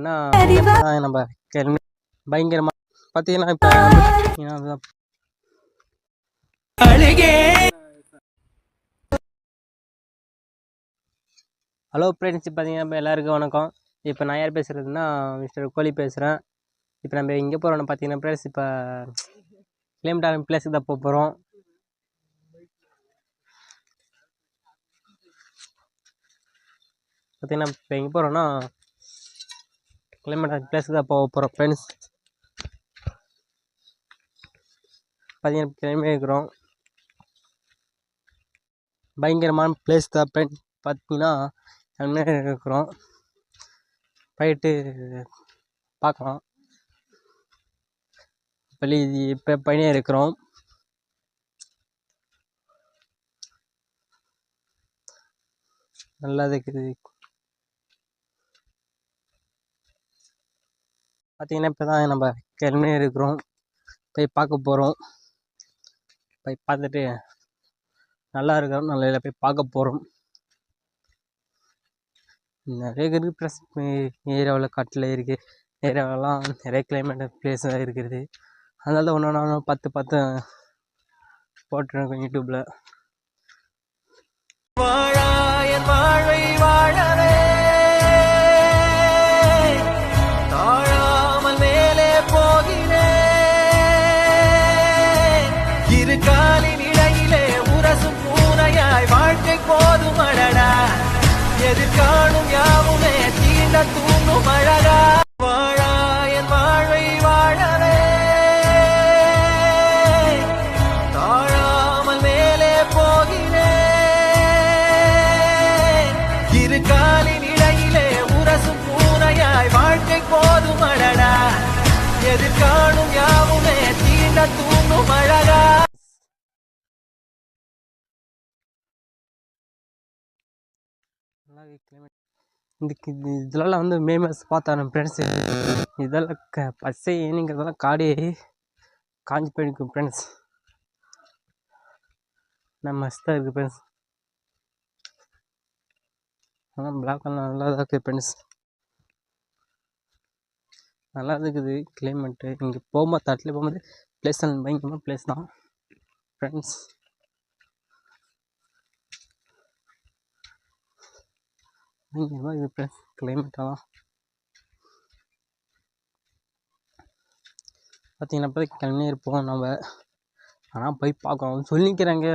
பேசுகிறதுனா நம்ம பயங்கரமாக பார்த்தீங்கன்னா இப்போ ஹலோ ஃப்ரெண்ட்ஸ் பார்த்தீங்கன்னா இப்போ எல்லாருக்கும் வணக்கம். இப்போ நான் யார் பேசுகிறதுனா மிஸ்டர் கோலி பேசுகிறேன் இப்போ நம்ம எங்கே போகிறோம்னு பார்த்தீங்கன்னா ஃப்ரெண்ட்ஸ் இப்போ கிளம்பிட்டாங்க பிளேஸுக்கு தான் போக போகிறோம் பார்த்தீங்கன்னா இப்போ எங்கே போகிறோன்னா கிளைமேட் பிளேஸுக்கு தான் போக போகிறோம் ஃப்ரெண்ட்ஸ் பார்த்தீங்கன்னா கிளம்பி இருக்கிறோம். பயங்கரமான பிளேஸ் தான் ஃப்ரெண்ட்ஸ் பார்த்தீங்கன்னா கிளம்பி இருக்கிறோம். போயிட்டு பார்க்கலாம். வெளி இப்போ பையனே இருக்கிறோம். நல்லா இருக்குது. பார்த்தீங்கன்னா இப்போ தான் நம்ம கிளம்பி இருக்கிறோம். போய் பார்க்க போகிறோம் போய் பார்த்துட்டு நல்லா இருக்கிறோம் நல்ல போய் பார்க்க போகிறோம் நிறைய இருக்குது ப்ளஸ் ஏரியாவில் காட்டில் இருக்குது ஏரியாவிலலாம் நிறைய கிளைமேட் பிளேஸ் இருக்கிறது அதனால தான் ஒன்று ஒன்று பத்து பத்து போட்டிருக்கோம் யூடியூப்பில் எதிர்காணும் யாவுமே தீண்ட தூண்டும் அழகா வாழாயன் வாழ்வை வாழவே தாழாமல் மேலே போகிறேன் இரு காலின் இடையிலே உரசும் பூனையாய் வாழ்க்கை போதும் அடடா எதிர்காணும் யாவுமே தீண்ட தூண்டும் அழகா நல்லா கிளைமேட் இந்த இது இதெல்லாம் வந்து மே மாதம் பார்த்தேன் ஃப்ரெண்ட்ஸு இதெல்லாம் க பச்சை ஏனிங்கிறதெல்லாம் காடே காஞ்சி போயிருக்கும் ஃப்ரெண்ட்ஸ் நம்ம மஸ்தாக இருக்குது ஃப்ரெண்ட்ஸ் ஆனால் பிளாக் நல்லா தான் இருக்குது ஃப்ரெண்ட்ஸ் நல்லா இருக்குது கிளைமேட்டு இங்கே போகும்போது தட்டில் போகும்போது ப்ளேஸ் பயங்கரமாக ப்ளேஸ் தான். ஃப்ரெண்ட்ஸ் பயங்கரமாக இது ஃப்ரெண்ட்ஸ் கிளைமேட்டெல்லாம் பார்த்தீங்கன்னா இப்போ கிளம்பி இருப்போம் நம்ம. ஆனால் போய் பார்க்கணும். சொல்லிக்கிறாங்க.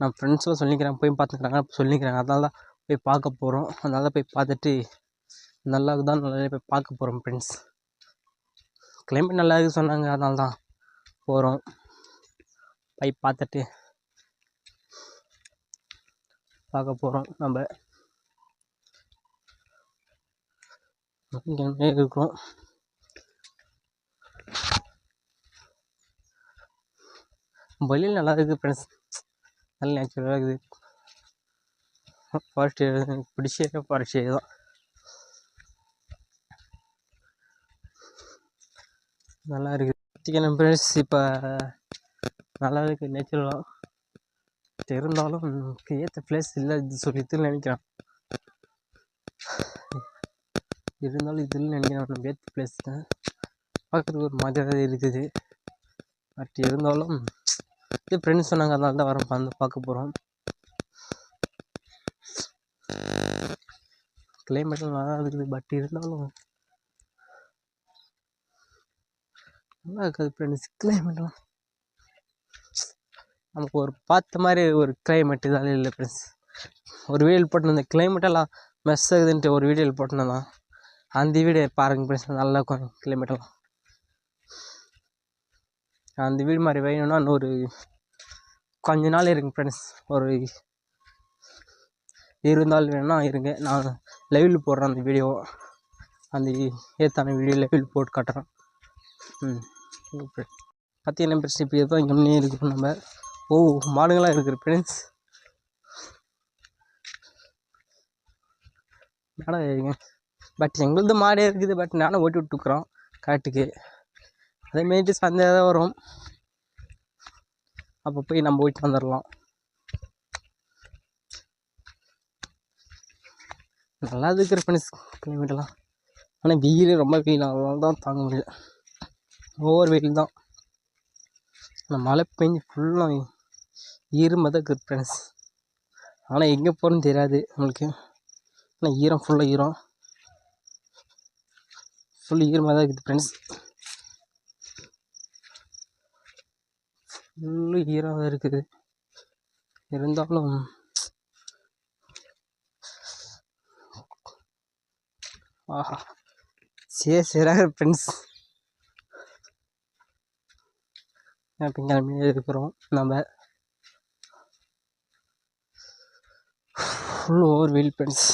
நம்ம ஃப்ரெண்ட்ஸும் சொல்லிக்கிறாங்க போய் பார்த்துக்கிறாங்க. சொல்லிக்கிறாங்க. அதனால தான் போய் பார்க்க போகிறோம் அதனால தான் போய் பார்த்துட்டு நல்லா தான் நல்லா போய் பார்க்க போகிறோம் ஃப்ரெண்ட்ஸ் கிளைமேட் நல்லா இருக்குது சொன்னாங்க. அதனால தான் போகிறோம் போய் பார்த்துட்டு பார்க்க போகிறோம் நம்ம. இங்கே இருக்கும் வழியில் நல்லா இருக்குது ஃப்ரெண்ட்ஸ் நல்ல நேச்சுரலாக இருக்குது. ஃபாரஸ்ட் ஏரியா எனக்கு பிடிச்ச ஃபாரஸ்ட் ஏரியா தான். நல்லா இருக்குது. பார்த்திங்கன்னா ஃப்ரெண்ட்ஸ் இப்போ நல்லா இருக்குது. நேச்சுரலாக இருந்தாலும் ஏற்ற பிளேஸ் இல்லை இது சொல்லிட்டு நினைக்கிறேன். இருந்தாலும் இதில் நினைக்கிறேன் நம்ம ஏற்ற ப்ளேஸ் தான் பார்க்குறதுக்கு ஒரு மாதிரியாக இருக்குது. பட் இருந்தாலும் இது ஃப்ரெண்ட்ஸ் சொன்னாங்க அதனால தான் வரோம் வந்து பார்க்க போகிறோம் கிளைமேட்டும் நல்லா இருக்குது பட் இருந்தாலும் நல்லா இருக்காது ஃப்ரெண்ட்ஸ் கிளைமேட்லாம் நமக்கு ஒரு பார்த்த மாதிரி ஒரு கிளைமேட் இதெல்லாம் இல்லை ஃப்ரெண்ட்ஸ் ஒரு வீடியோ போட்டிருந்தேன் கிளைமேட்டெல்லாம் மெஸ் ஆகுதுன்ட்டு ஒரு வீடியோ போட்டிருந்தான் அந்த வீடு பாருங்க ஃப்ரெண்ட்ஸ் நல்லா இருக்கும். கிளைமேட்டெல்லாம் அந்த வீடு மாதிரி வேணும்னா இன்னொரு கொஞ்ச நாள் இருங்க ஃப்ரெண்ட்ஸ் ஒரு இருபது நாள் வேணும்னா இருங்க. நான் லைவில் போடுறேன் அந்த வீடியோ அந்த ஏத்தான வீடியோ லைவில் போட்டு காட்டுறேன். ம். பார்த்தீங்கன்னா ஃப்ரெண்ட்ஸ் இப்போ எதுவும் இங்கே இருக்கிறோம் நம்ம. ஓ மாடுங்களாம் இருக்கிற ஃப்ரெண்ட்ஸ் மேடம் பட் எங்களது மாடே இருக்குது பட் நானும் ஓட்டி விட்டுக்குறோம் காட்டுக்கு. அதேமாரி சந்தை தான் வரும். அப்போ போய் நம்ம போயிட்டு வந்துடலாம் நல்லா இருக்கிற ஃப்ரெண்ட்ஸ் கிளைமேட்டெல்லாம் ஆனால் வெயில் ரொம்ப வெயில் அதனால தான் தாங்க முடியல. ஓவர் வெயில் தான். அந்த மழை பெஞ்சு ஃபுல்லாக ஈரமாக தான் இருக்குது ஃப்ரெண்ட்ஸ் ஆனால் எங்கே போகிறோன்னு தெரியாது நம்மளுக்கு ஆனால் ஈரம் ஃபுல்லாக ஈரம். ஃபுல் ஈரமாக தான் இருக்குது ஃப்ரெண்ட்ஸ் ஃபுல்லு ஈரமாக இருக்குது. இருந்தாலும் ஆஹா. சே சரியாக ஃப்ரெண்ட்ஸ் இப்போ கிளம்பியே இருக்கிறோம் நம்ம ஃபுல் ஓவர் வெயில் ஃப்ரெண்ட்ஸ்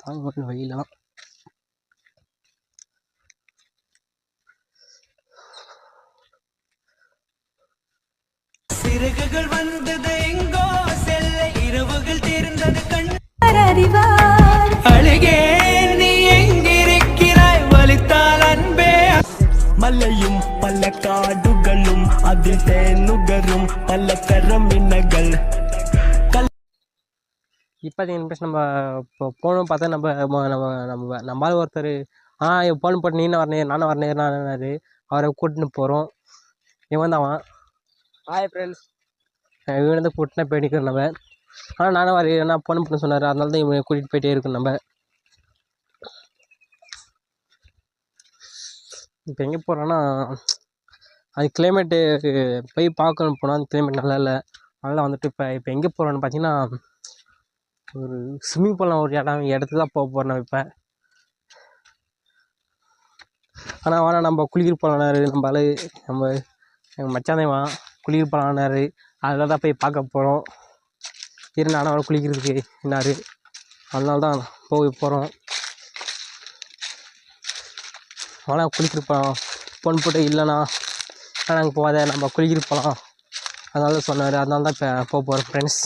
தாங்க மட்டும் வெயிலாம் சிறகுகள் வந்தது எங்கோ செல்ல இரவுகள் தீர்ந்தது கண். அறிவார். அழுகே நீ எங்கிருக்கிறாய்? வலித்தால் அன்பே. மலையும் பல காடுகளும் அதில் தேனுகரும் பல கரமினகள் இப்போதைக்கு இன்ட்ரெஸ்ட் நம்ம இப்போ போகணும் பார்த்தா நம்ம நம்ம நம்ம நம்மளால் ஒருத்தர் ஆ போன் போட்டு நீ வரணும்? நானும் வரணும்? நானாரு அவரை கூட்டின்னு போகிறோம் இவன் தான் ஹாய் ஃப்ரெண்ட்ஸ் இவன் வந்து புட்டினா போயிட்டு நம்ம. ஆனால் நானும் வர நான் போன் பண்ண சொன்னார் அதனால தான் இவன் கூட்டிகிட்டு போயிட்டே இருக்கோம் நம்ம. இப்போ எங்கே போகிறோன்னா அது கிளைமேட்டு போய் பார்க்கணும் போனால் அந்த கிளைமேட் நல்லா இல்லை. அதனால் வந்துட்டு இப்போ இப்போ எங்கே போகிறோன்னு பார்த்தீங்கன்னா ஒரு ஸ்விம்மிங் பூலாம் ஒரு இடம் இடத்துக்கு தான் போக போகிறோம் இப்போ. ஆனால் வேணாம் நம்ம குளிக்கிற போகலான்னாரு நம்ம ஆளு நம்ம எங்கள் மச்சானே வா குளிக்கிற அதில் தான் போய் பார்க்க போகிறோம் இரு நானும் குளிக்கிறதுக்கு என்னார் அதனால தான் போய் போகிறோம் ஆனால் குளிக்கிற போகலாம் பொன் போட்டு இல்லைண்ணா நாங்கள் போகாத நம்ம குளிக்கிற போகலாம் அதனால தான் சொன்னார். அதனால தான் இப்போ போக போகிறோம் ஃப்ரெண்ட்ஸ்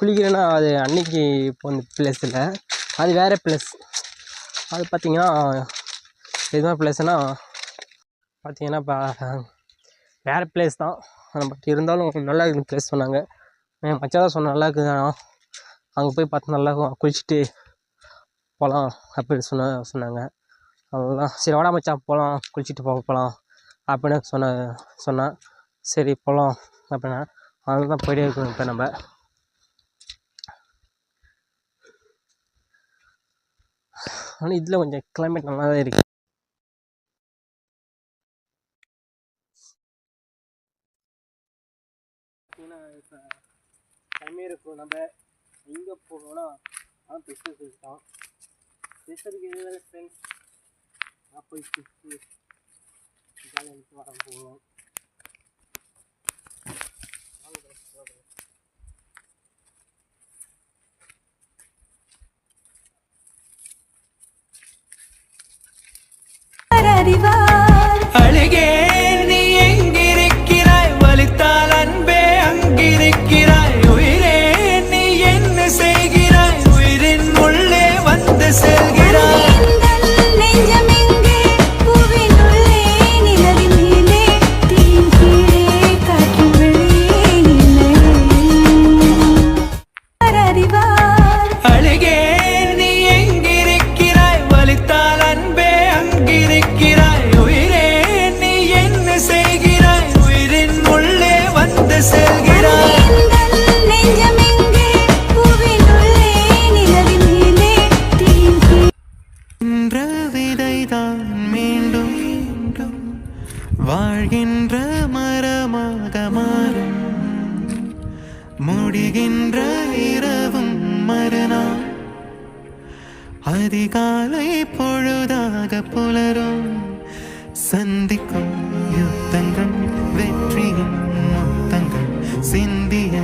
குளிக்கிறேன்னா அது அன்னைக்கு போன பிளேஸ் இல்லை. அது வேறு பிளேஸ் அது பார்த்திங்கன்னா இதுதான் பிளேஸ்னா பார்த்தீங்கன்னா இப்போ வேறு பிளேஸ் தான். பட் இருந்தாலும் நல்லா இருக்குது பிளேஸ் சொன்னாங்க. என் மச்சா தான் சொன்ன நல்லா இருக்குது அங்கே போய் பார்த்து நல்லா குளிச்சுட்டு போகலாம் அப்படின்னு சொன்ன சொன்னாங்க. அவ்வளோதான் சரி வாடா மச்சான் போகலாம் குளிச்சுட்டு போக போகலாம் அப்படின்னு சொன்ன சொன்னான் சரி போகலாம் அப்படின்னா அதில் தான் போயிட்டே இருக்கணும் இப்போ நம்ம. ஆனால் இதில் கொஞ்சம் கிளைமேட் நல்லா தான் இருக்குது பார்த்தீங்கன்னா இப்போ டைமே இருக்கும் நம்ம எங்கே போகணும்னா ஆனால் பிஸ்னஸ் தான். பிஸ்னஸுக்கு எது ஃப்ரெண்ட்ஸ் நான் போய் சுற்றி ஜாலியாக எடுத்து வர போகணும் வாங்க bro, அறிவார் புலரும் சந்திக்கும் யுத்தங்கள் வெற்றியும் முத்தங்கள் சிந்திய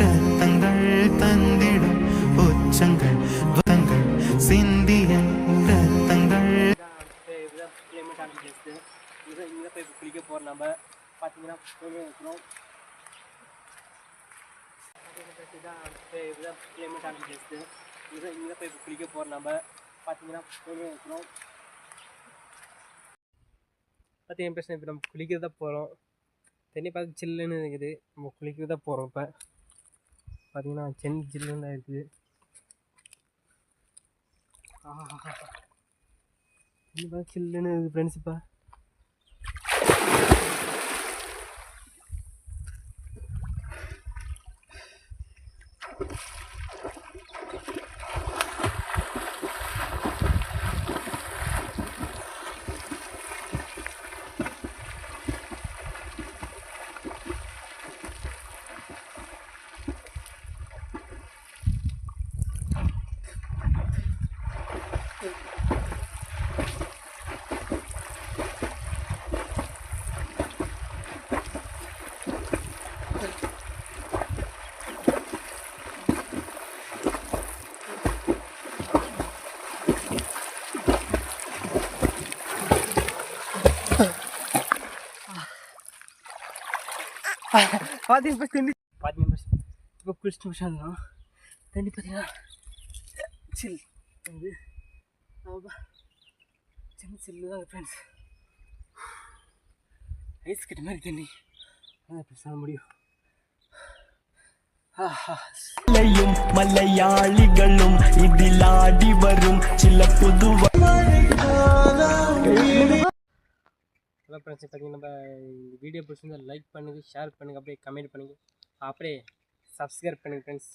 ரத்தங்கள் தந்திடும் உச்சங்கள் வத்தங்கள் சிந்திய ரத்தங்கள் இதுதான் கிளைமேட்டான பிளேஸு இதுதான் இங்கே போய் குளிக்க போகிறோம் நம்ம பார்த்தீங்கன்னா இருக்கிறோம் இதுதான் இதுதான் கிளைமேட்டான பிளேஸு இதுதான் இங்கே போய் குளிக்க போகிறோம் நம்ம பார்த்தீங்கன்னா இருக்கிறோம் பார்த்தீங்கன்னா பிரச்சனை இப்போ நம்ம குளிக்கிறதா போகிறோம் தண்ணி பார்த்து சில்லுன்னு இருக்குது. நம்ம குளிக்கிறதா போகிறோம் இப்போ. பார்த்தீங்கன்னா சென் ஜில்லுன்னு தான் இருக்குது. இப்போ சில்லுன்னு இருக்குது ஃப்ரெண்ட்ஸ் இப்போ. பார்த்தீங்க தண்ணி பார்த்தீங்க இப்போ குளிச்சுட்டு முடிச்சாங்க தண்ணி பார்த்தீங்கன்னா சில் வந்து ஆமா. சின்ன சில்லு தான் ஃப்ரெண்ட்ஸ் ஐஸ் கட்டி மாதிரி தண்ணி அதான் பேச முடியும் ஆஹா மலையும் மலையாளிகளும் இதில் ஆடி வரும். சில புது ஹலோ ஃப்ரெண்ட்ஸ் பார்த்தீங்கன்னா நம்ம இந்த வீடியோ பிடிச்சிருந்தால் லைக் பண்ணுங்கள் ஷேர் பண்ணுங்கள் அப்படியே கமெண்ட் பண்ணுங்கள் அப்படியே சப்ஸ்கிரைப் பண்ணுங்கள் ஃப்ரெண்ட்ஸ்